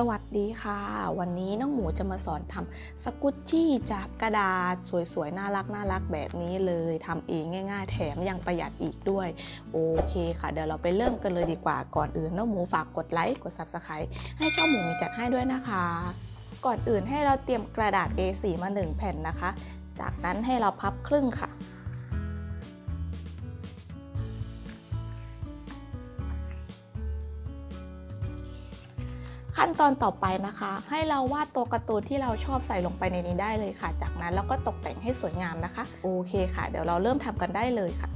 สวัสดีค่ะ วันนี้น้องหมูจะมาสอนทำสกุตชี่จากกระดาษสวยๆ น่ารักน่ารักแบบนี้เลยทำเองง่าย ๆ แถมยังประหยัดอีกด้วย โอเคค่ะ เดี๋ยวเราไปเริ่มกันเลยดีกว่าก่อนอื่นน้องหมูฝากกดไลค์กด Subscribe ให้ช่องหมูมีจัดให้ด้วยนะคะ ก่อนอื่นให้เราเตรียมกระดาษ A4 มา 1 แผ่นนะคะ จากนั้นให้เราพับครึ่งค่ะ ขั้นตอนต่อไปนะคะ ให้เราวาดตัวการ์ตูนที่เราชอบใส่ลงไปในนี้ได้เลยค่ะ จากนั้นเราก็ตกแต่งให้สวยงามนะคะ โอเคค่ะ เดี๋ยวเราเริ่มทำกันได้เลยค่ะ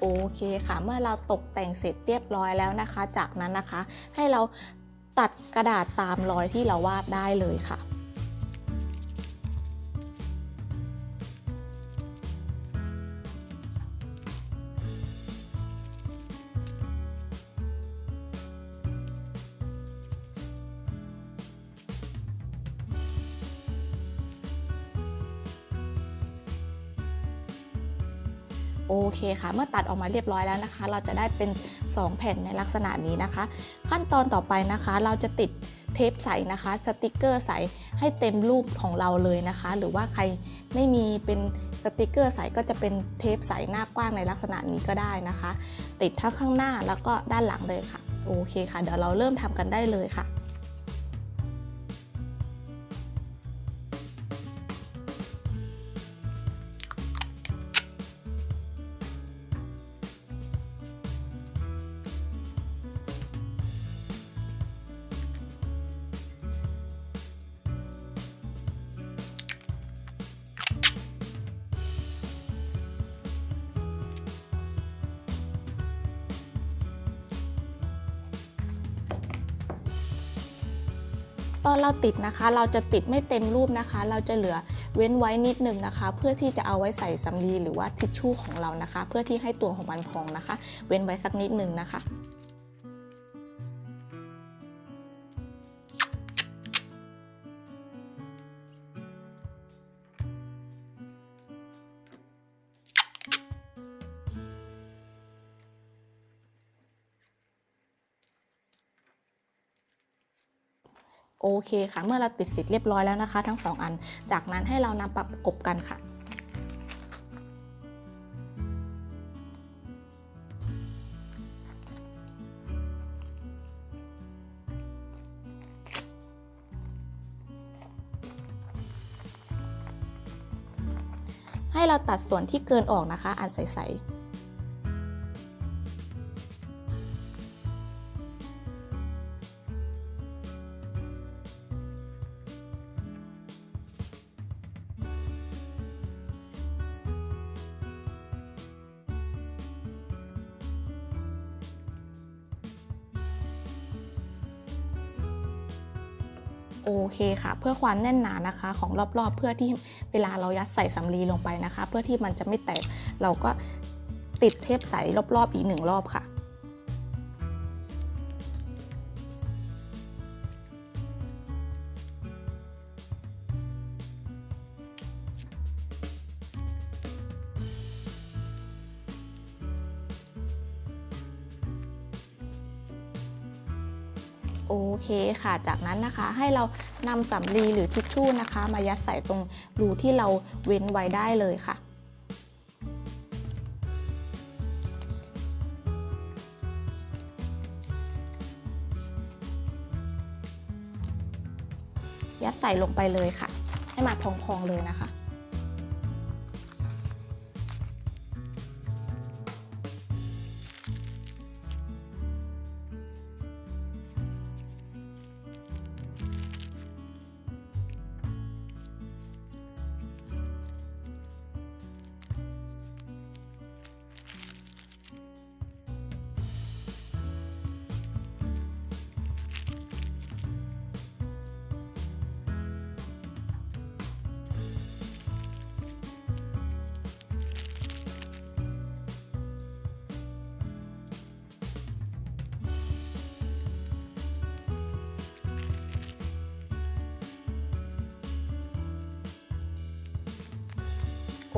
โอเคค่ะ เมื่อเราตกแต่งเสร็จเรียบร้อยแล้วนะคะ จากนั้นนะคะ ให้เราตัดกระดาษตามรอยที่เราวาดได้เลยค่ะ โอเคค่ะ เมื่อตัดออกมาเรียบร้อยแล้วนะคะ เราจะได้เป็น 2 แผ่นในลักษณะนี้นะคะ ขั้นตอนต่อไปนะคะ เราจะติดเทปใสนะคะสติกเกอร์ใสให้เต็มรูปของเราเลยนะคะ หรือว่าใครไม่มีเป็นสติกเกอร์ใสก็จะเป็นเทปใสหน้ากว้างในลักษณะนี้ก็ได้นะคะ ติดทั้งข้างหน้าแล้วก็ด้านหลังเลยค่ะโอเคค่ะ เดี๋ยวเราเริ่มทำกันได้เลยค่ะ อนเราติดนะคะ เราจะติดไม่เต็มรูปนะคะ เราจะเหลือเว้นไว้นิดนึงนะคะ เพื่อที่จะเอาไว้ใส่สำลีหรือว่าทิชชู่ของเรานะคะ เพื่อที่ให้ตัวของมันพองนะคะ เว้นไว้สักนิดนึงนะคะ โอเคค่ะ เมื่อเราติดเสร็จเรียบร้อยแล้วนะคะ ทั้งสองอัน จากนั้นให้เรานำประกบกันค่ะ ให้เราตัดส่วนที่เกินออกนะคะ อันใสๆ โอเคค่ะ เพื่อความแน่นหนานะคะของรอบๆ เพื่อที่เวลาเรายัดใส่สำลีลงไปนะคะ เพื่อที่มันจะไม่แตกเราก็ติดเทปใสรอบๆอีกหนึ่งรอบค่ะ โอเคค่ะ จากนั้นนะคะให้เรานำสำลีหรือทิชชู่นะคะ มายัดใส่ตรงรูที่เราเว้นไว้ได้เลยค่ะยัดใส่ลงไปเลยค่ะ ให้มาพองๆเลยนะคะ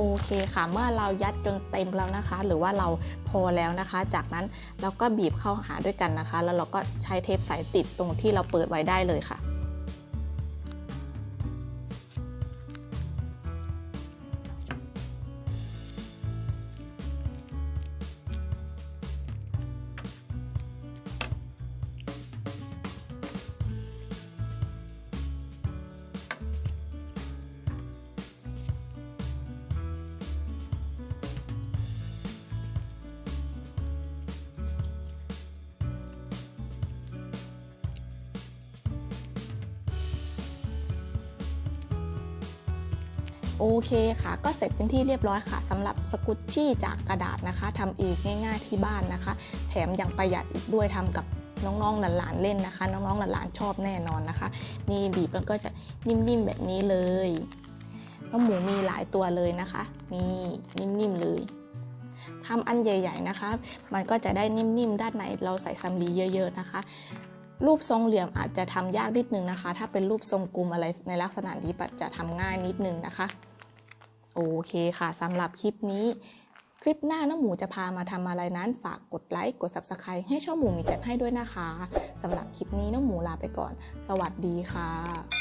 โอเคค่ะ เมื่อเรายัดจนเต็มแล้วนะคะ หรือว่าเราพอแล้วนะคะ จากนั้นเราก็บีบเข้าหาด้วยกันนะคะ แล้วเราก็ใช้เทปสายติดตรงที่เราเปิดไว้ได้เลยค่ะ โอเคค่ะ ก็เสร็จเป็นที่เรียบร้อยค่ะสำหรับสกุชชี่จากกระดาษนะคะทำเองง่าย ๆที่บ้านนะคะ แถมยังประหยัดอีกด้วยทำกับน้องๆหลานๆเล่นนะคะ น้องๆหลานๆชอบแน่นอนนะคะ นี่บีบแล้วก็จะนิ่มๆแบบนี้เลยน้องหมูมีหลายตัวเลยนะคะ นี่นิ่มๆเลยทำอันใหญ่ ๆนะคะ มันก็จะได้นิ่มๆด้านในเราใส่ซัมลีเยอะ ๆนะคะ รูปทรงเหลี่ยมอาจจะทำยากนิดนึงนะคะ ถ้าเป็นรูปทรงกลมอะไรในลักษณะนี้จจะทำง่ายนิดนึงนะคะ โอเคค่ะสำหรับคลิปนี้ คลิปหน้าน้องหมูจะพามาทำอะไรนั้น ฝากกดไลค์กด Subscribe ให้ช่องหมูมีจัดให้ด้วยนะคะสำหรับคลิปนี้น้องหมูลาไปก่อน สวัสดีค่ะ